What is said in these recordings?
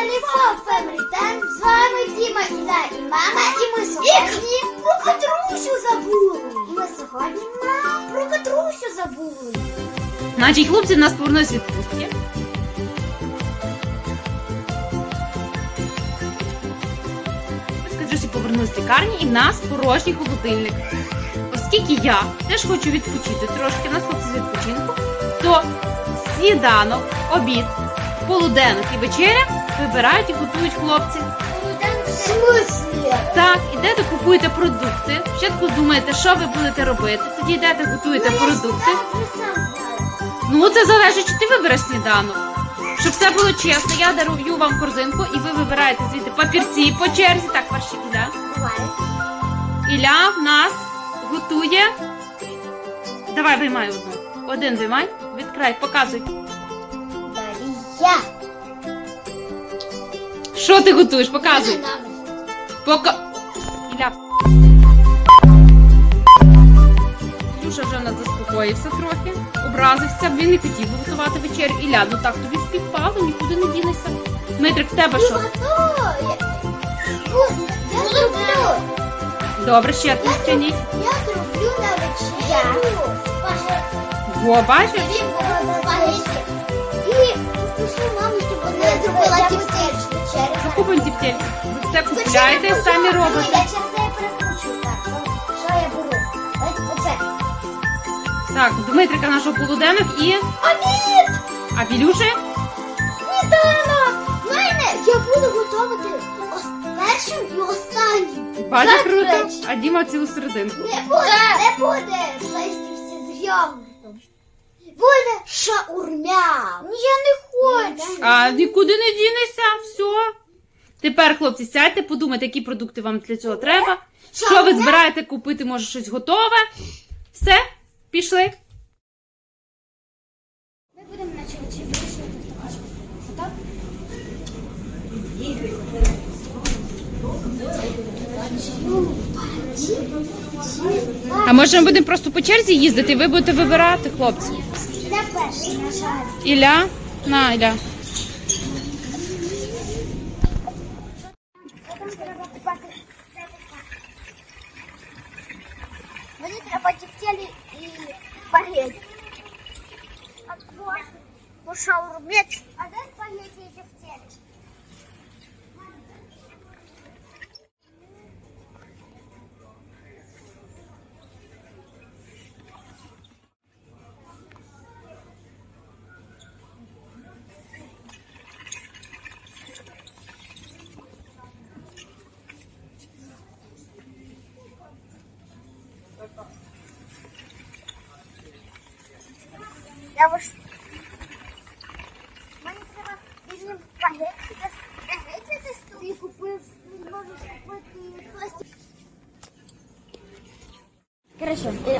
Фок Family Time. З вами Діма, Іля і мама. І ми сьогодні про Катрусю забули. І ми сьогодні мам, про Катрусю забули. Значить, хлопці в нас повернулись з відпустки. Скажу, що повернулись з лікарні і в нас порожній холодильник. Оскільки я теж хочу відпочити трошки, в нас хлопці з відпочинку, то сніданок, обід, полуденок і вечеря вибирають і готують хлопці. В смислі? Так, ідете, купуєте продукти. Спочатку думаєте, що ви будете робити. Тоді йдете, готуєте продукти. Ну, це залежить, чи ти вибереш сніданок. Щоб все було чесно, я дарую вам корзинку, і ви вибираєте звідти папірці по черзі. Так, перший Ілля. Ілля в нас готує. Давай виймай одну. Один виймай, відкрай, показуй. Далі я. Що ти готуєш? Показуй. Пока. Ілля. Ілюша вже в нас заспокоївся трохи, образився, він не хотів би готувати вечерю. Ілля, ну так тобі співпало, нікуди не дінешся. Дмитрик, в тебе що? Я зроблю. Добре, ще ти стяніть. Я зроблю на вечерю. Во, бачиш? Спагетті. Вона зробила тівтельч вечерю. Закупимо. Ви все купляєте і самі робите. Я через це перекручу. Так, що я беру? Оце. Так, Дмитрика нашого полуденок і. Обід! А Вілюші? Сніданок! В мене я буду готувати першим і останнім. Бачиш круто? А Діма цілу серединку. Не буде, не буде листівці з йогуртом. Буде шаурмя. Ну, Я не хочу. А нікуди не дінешся, все. Тепер, хлопці, сядьте, подумайте, які продукти вам для цього треба. Що ви збираєте купити, може щось готове. Все, пішли. Ми будемо на вирішувати. А може ми будемо просто по черзі їздити, і ви будете вибирати, хлопці. Я перший, на жаль. Ілля? На, Ілля. Потім треба купати. Мені треба тефтелі і спагетті. А то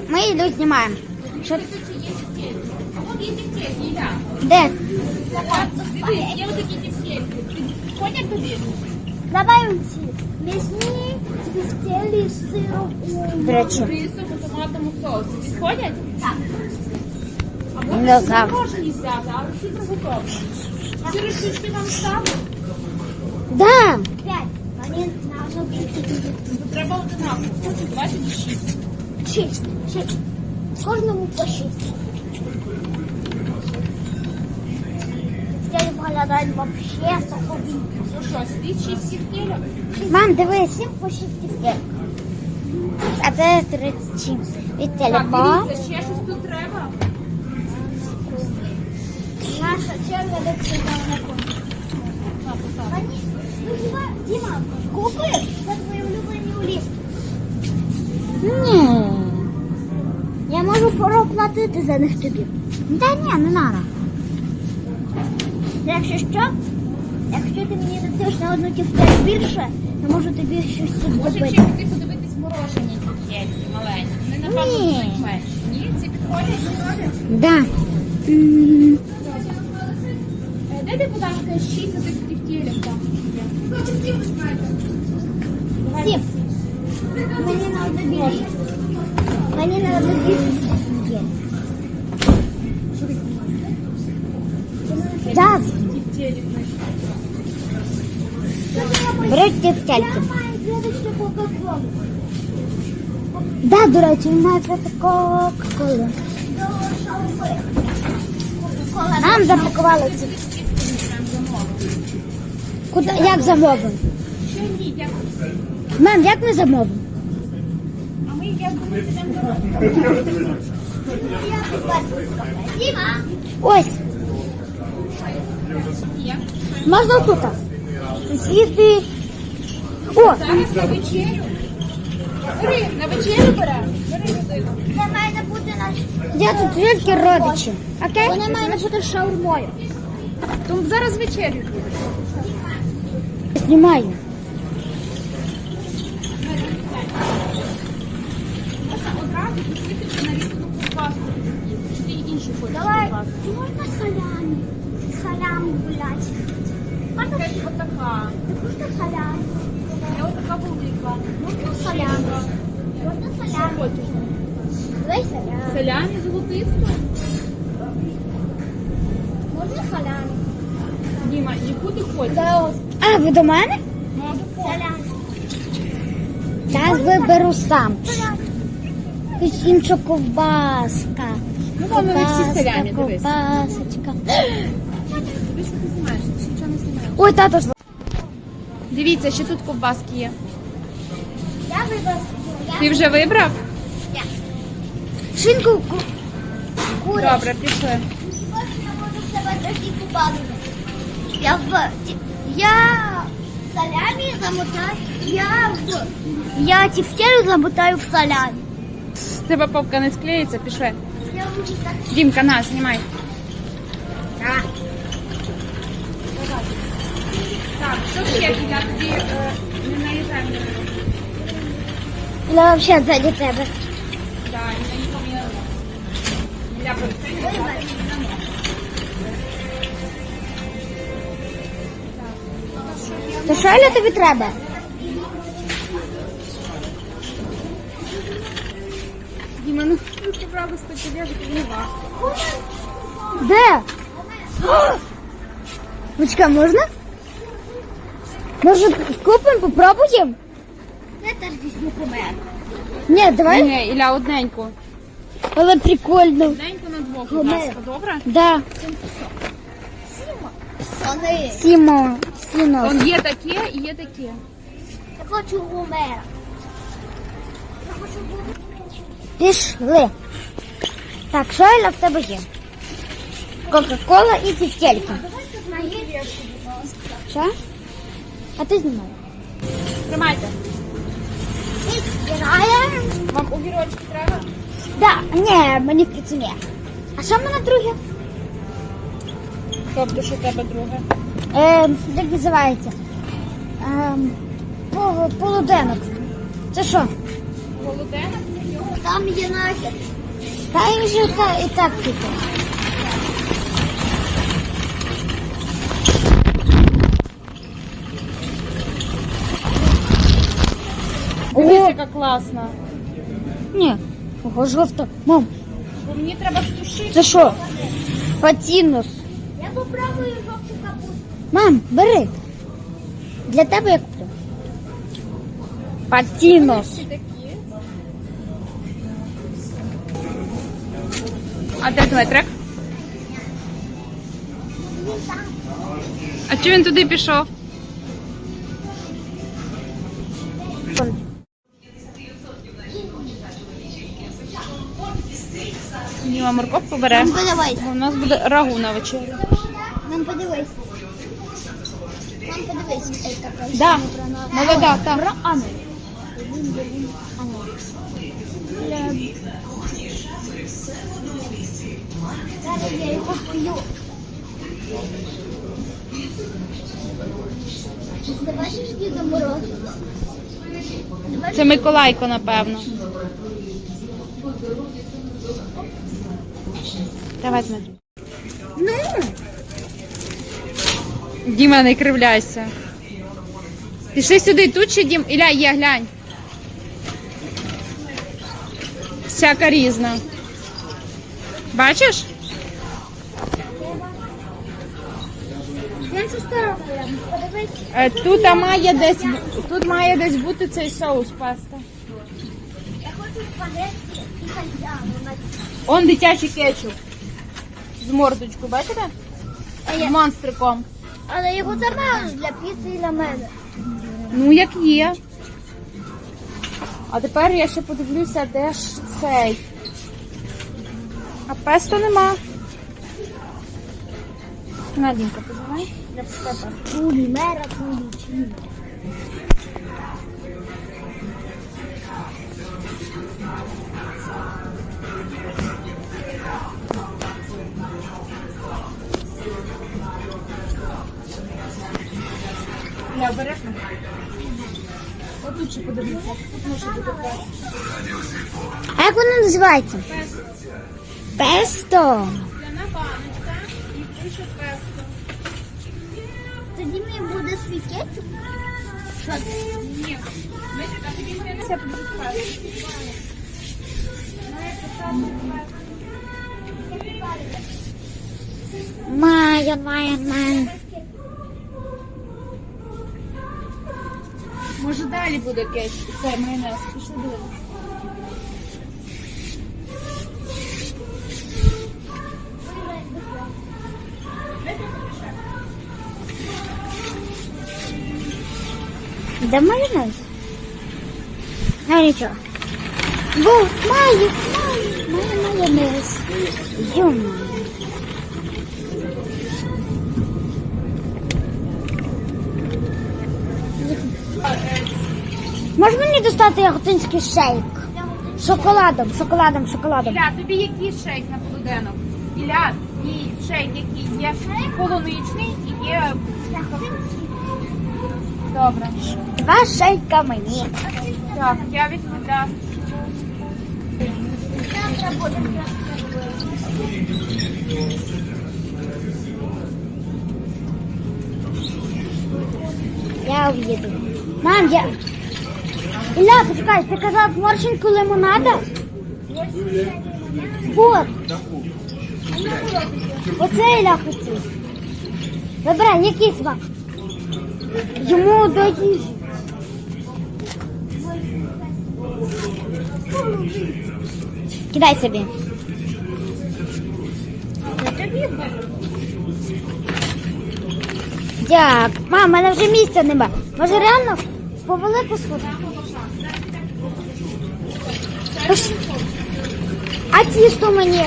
ми Ілю знімаємо. Що? Де? Є отакі дівчинки. Ходять тобі? Давай усі. М'ясні, тефтелі з сиром. До речі. Рисом у томатному соусі. Підходять? Так. Або Не знаю. морожені взяти, але всі приготовлені. Чотири штучки вам ставити? Да. П'ять. Мені на одну Треба одинаково. Давайте шість. Шість. Шість. Кожному по шість. Тефтелі виглядають вообще сокові. Ну що, світ шість сівтілів? Мам, дивись. Всім по шість тефтель. А це 37 від Так, телефон. дивіться, ще щось тут треба. Наша черга до цього Діма, купи за твої улюблені улівки. Ні. Я можу проплатити за них тобі. Та ні, не треба. Якщо що, якщо ти мені дасиш на одну тівтель більше, то можу тобі щось тут Може купити. ще піти подивитись морожені кільки маленькі. Вони напевно Ні. будуть менші. Ні, ці підходять, підходять. Да. Е, Дайте, будь ласка, шість цих тівтілів там. Сім. Мені одну більше. Мені одну більше. Да. Тівтілів. будуть тефтельки. Да, до речі, він має пити кока-колу. Нам запакували ці. Куди, як замовимо? Мам, як ми замовимо? Діма, Ось. Можна тут? Сусіди. О, Зараз на вечерю. Бери, на вечерю бере. Це має бути наш. я тут тільки родичі. Окей? Вона має бути шаурмою. Тому зараз вечерю. Знімаю. Ти іншу хочеш Давай, ковбаску? можна салямі? Салямі гулять. Можна Якась отака. можна салямі? Я отака велика. Можна салямі? Можна Що салямі? хочеш? Давай салямі. Селяні золотисто? Можна салямі? Діма, яку ти хочеш? А, ви до мене? Салямі. Так, виберу сам. Якась інша ковбаска. Ну, мама, ви всі селяні, дивись. Ковбасочка. Ти що ти знімаєш? Ти ще нічого не знімаєш. Ой, тато ж. Дивіться, ще тут ковбаски є. Я вибрав. Ти вже вибрав? Шинку ку-. Добре, пішли. Я можу в себе такі купати. Я в... Я салямі замотаю. Я в... Я тефтелю замотаю в салямі. З тебе попка не склеїться, пішли. Дімка, на, знімай. Так. Так, що ще? Я тобі е, не наїжджаю. на мене. Я взагалі ззаді тебе. Я не дам. Я просто То що Оля, тобі треба? Діма, ну з тобі не важко. Де? Мочка, можна? Може, купимо, попробуємо? Я теж візьму помер. Ні, давай. Ні, Ілля, одненьку. Але прикольно. Одненьку на двох, будь ласка, добре? Да. Сони. Сімо. Сіно. Он є таке і є таке. Я хочу гумера. Я хочу гумера. Пішли. Так, що Оля в тебе є? Кока-кола і тістелька. Що? А ти знімай. Тримайте. Збираємо. Вам огірочки треба? Да, ні, мені в піцу ні. А що в мене друге? Тобто, що в тебе друге? Ем, як називається? Ем, полу- полуденок. Це що? Голоденок? Там є нахід. Та їм же та, і так тільки. Дивись, О, яка класна. ні. Ого, жовто. Мам, Бо мені треба стушити. це що? Патінус. Я попробую жовту капусту. Мам, бери. Для тебе я куплю. Патінус. такі. А де Дмитрик? А чи він туди пішов? Німа морковку бере. Нам подивись. Бо у нас буде рагу на вечерю. Нам подивись. Нам подивись. Ей, така Да, зібрана. молода, так. Зараз я його п'ю. Ти бачиш Діда Мороза? Це Миколайко, напевно. Давай, Дмитрик. Ну, Діма, не кривляйся. Пішли сюди, тут ще Дім. Іля, є, глянь. Всяка різна. Бачиш? Іншу сторону, подивись. Е, Тут а, має десь тут має десь бути цей соус паста. Я хочу спагетті і кальяну. Он дитячий кетчуп. З мордочку, бачите? З монстриком. Але його замало для піци і для мене. Ну, як є. А тепер я ще подивлюся, де ж цей. А песто нема. Наденька, позивай. Песто. Кулі, мера, кулі, чилі. Я обережно. Отут ще подивіться. Тут може бути песто. А як воно називається? Песто. Скляна баночка і пише песто. Мені буде кетчуп. Що це? Ні. Не песто. Майон, майон, майон. Може далі буде кетчуп. Це майонез. Пішли дивитися. Де майонез? А нічого. Бо має, має, має майонез. Йома. Можеш мені достати яготинський шейк? Шоколадом, шоколадом, шоколадом. Ілля, тобі який шейк на полуденок? Ілля, і шейк який? Є шейк полуничний і є... Добре. Два шейка мені. Так, я візьму для... Я уїду. Мам, я... Ілля, почекай, ти казав морщинку лимонада? Вот. Оце Ілля хотів. Вибирай, який смак? Йому їжі. Кидай собі. Дяк. Мам, в мене вже місця нема. Може реально повели посуду? Пиш- А тісто мені?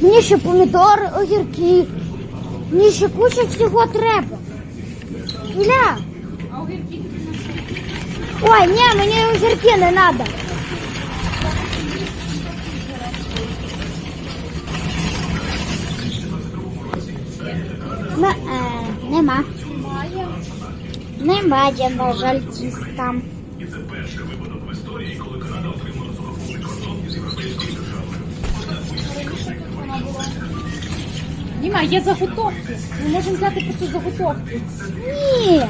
Мені ще помідори, огірки. Мені ще куча всього треба. Іля. Ой, ні, мені огірки не треба. Е, нема. Немає, на жаль, тіста. Діма, є заготовки. Ми можемо взяти просто заготовки. Ні.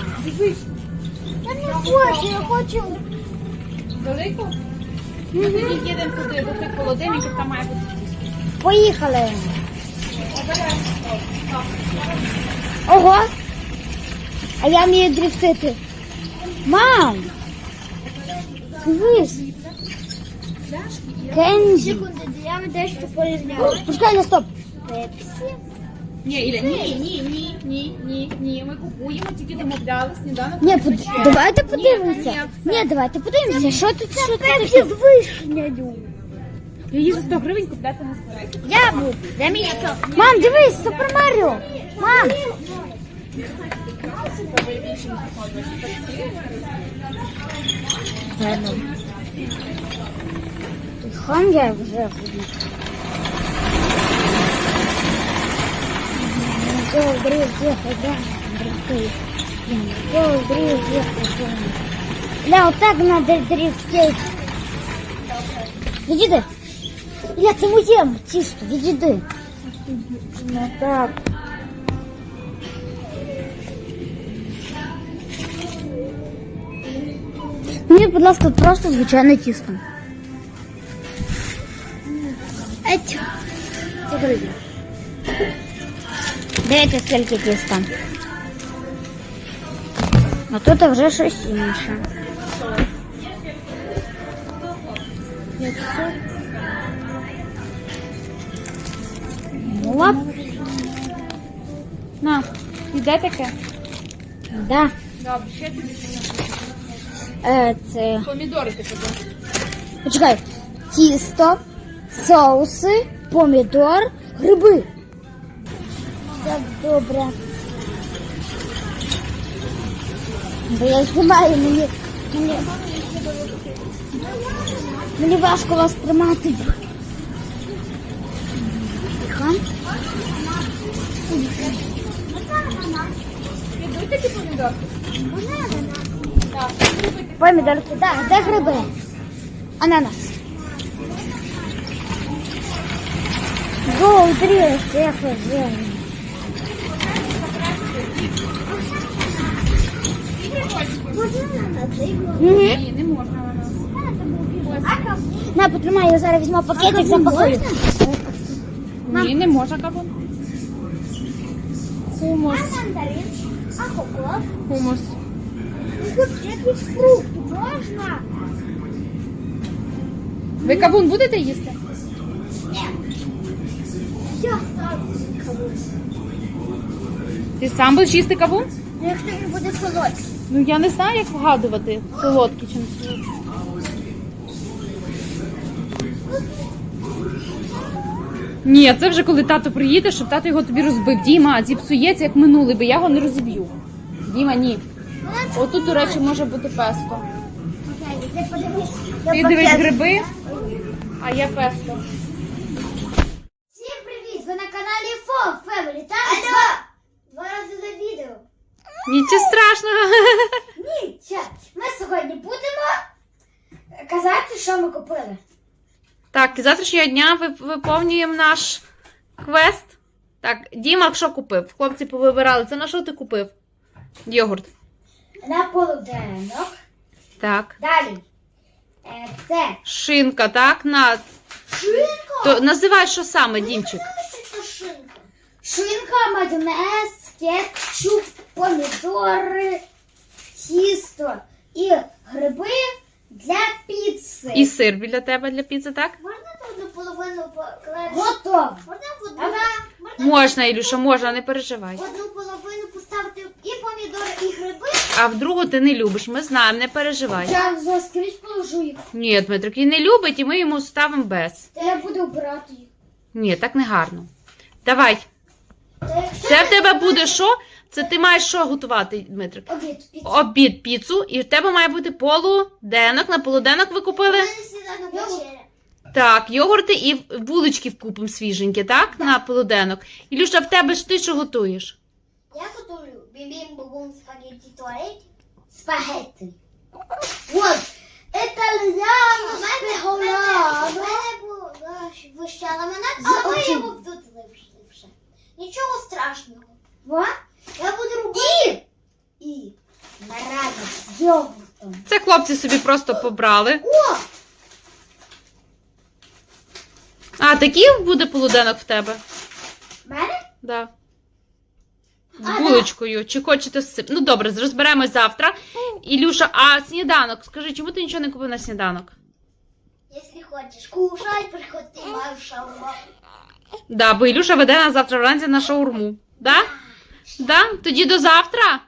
Я не хочу, я хочу. Велику? Ми тоді їдемо туди, до тих холодильників, там має бути. Поїхали. Ого. А я вмію дрифтити. Мам. Дивись. Кензі. Секунду, я дещо порівняю. Почекай на стоп. Пепсі. Ні, Іля, ні, ні, ні, ні, ні, ні. Ми купуємо, тільки домовляли сніданок. Ні, под... давайте подивимося. Ні, ні, Ні, давайте подивимося. Що тут? Що тут Пепсі таке? з вишнею. Я її за 100 гривень купляти не збираюся. Я буду. Де мій Мам, дивись, Супер Маріо. Мам. Хон я вже ходив. Добрый ехать, да, дрифтует. Добрый ехать, да. Ля, вот так надо дрифтить. Відійди. Ля, це моє тісто, відійди. Ну так. Мені, будь ласка, просто звичайне тісто. Еть. Це друзі. Дивіться, скільки тіста. А тут вже щось інше. Оп, На, іде таке? да. Добре, ще тобі Е, це. помідори ти подав. Почекай. Тісто, соуси, помідор, гриби. Так, добре. Бо я знімаю, мені, мені, мені важко вас тримати. Тихо. Ідуть такі помідорки? Так. Помідорки, так, де гриби? Ананас. Гоу, три, всех уже. Ні, не можна. На, потримай, я зараз візьму пакетик, запакую. Ні, не можна кавун. Хумус. мандарин, а кокос. Хумус. Якісь фрукти можна? Ви кавун будете їсти? Я Ти сам будеш їсти кавун? Ну, якщо він буде солодкий. Ну я не знаю, як вгадувати, солодкий чи не солодкий. Ні, це вже коли тато приїде, щоб тато його тобі розбив. Діма, зіпсується, як минулий, бо я його не розіб'ю. Діма, ні. Отут, до речі, може бути песто. Ти дивись гриби, а я песто. Нічого страшного. Ні, чат. Ми сьогодні будемо казати, що ми купили. Так, і завтрашнього дня ви- виповнюємо наш квест. Так, Діма, що купив? Хлопці повибирали. Це на що ти купив? Йогурт. На полуденок. Так. Далі. Е, це Шинка, так? На. шинка. То називай, що саме, Дімчик. Шинка? Шинка, майонез, кетчуп, помідори, тісто і гриби для піци. І сир біля тебе для піци, так? Можна одну половину покласти? Готово. Можна в одну? Можна Можна, Ілюша, можна, не переживай. в одну половину поставити і помідори, і гриби. А в другу ти не любиш, ми знаємо, не переживай. Я заскрізь положу їх. Ні, Дмитрик, він не любить, і ми йому ставимо без. Та я буду обирати їх. Ні, так не гарно. Давай. Це в тебе буде що? Це ти маєш що готувати, Дмитрик? обід піцу. Обід піцу, і в тебе має бути полуденок. На полуденок ви купили? Так, йогурти і булочки вкупимо свіженькі, так? На полуденок. Ілюша, в тебе ж ти що готуєш? Я готую бібім бубум спагетті туалет. Спеголано. У мене була вищала мене, а ви його. Нічого страшного. Во? Я буду робити. І. І. Наразі з йогуртом. Це хлопці собі просто побрали. О! А, такий буде полуденок в тебе? Мене? Да. З А, булочкою. Чи хочете з цим? Ну добре, розберемось завтра. Ілюша, а сніданок? Скажи, чому ти нічого не купив на сніданок? Якщо хочеш кушай, приходь, ти маєш шаурма. Да, бо Ілюша веде нас завтра вранці на шаурму. Да? Да? Тоді до завтра.